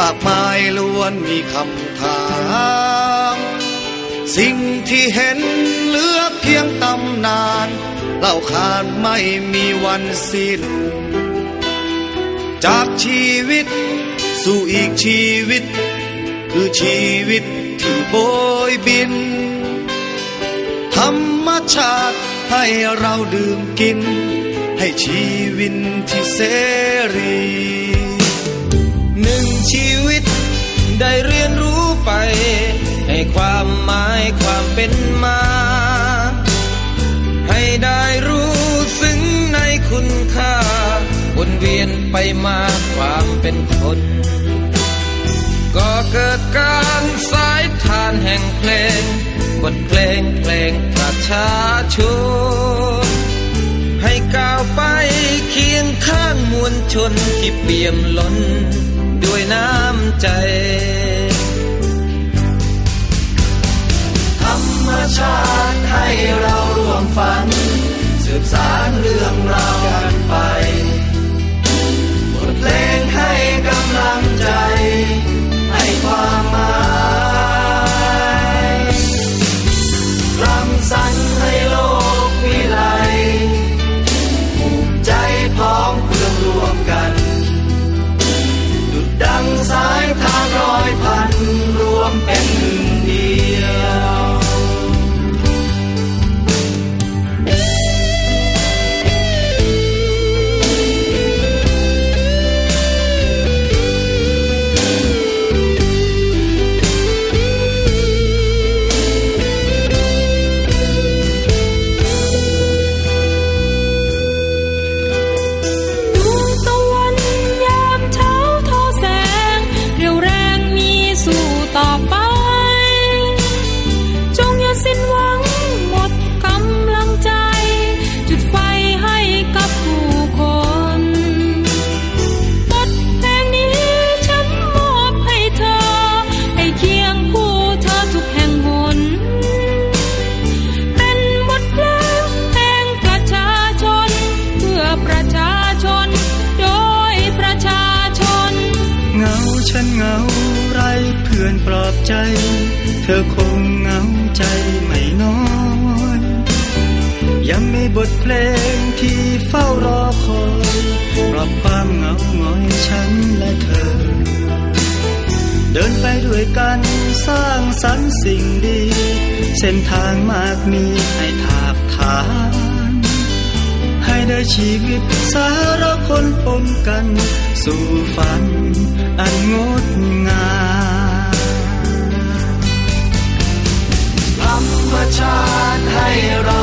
มากมายล้วนมีคำถาม สิ่งที่เห็นเหลือเพียงตำนานเล่าขานไม่มีวันสิ้น จากชีวิตสู่อีกชีวิต คือชีวิตที่โบยบิน ธรรมชาติให้เราดื่มกิน ให้ชีวิตที่เสรี ชีวิต ได้เรียนรู้ไป ให้ความหมายความเป็นมา ให้ได้รู้ซึ้งในคุณค่าวนเวียนไปมาความเป็นคน ก็เกิดการสายทานแห่งเพลงบทเพลงเพลงประชาชนให้ก้าวไปเคียงข้างมวลชนที่เปี่ยมล้น ด้ เพื่อนปลอบใจ เธอคงเหงาใจไม่น้อยยังมีบทเพลงที่เฝ้ารอคอยปลอบความเหงาหงอยฉันและเธอ เดินไปด้วยกันสร้างสรรค์สิ่งดี เส้นทางมากมีให้ถากถางให้ได้ชีวิตสารคนปนกัน สู่ฝันอันงดง ชาติให้เรา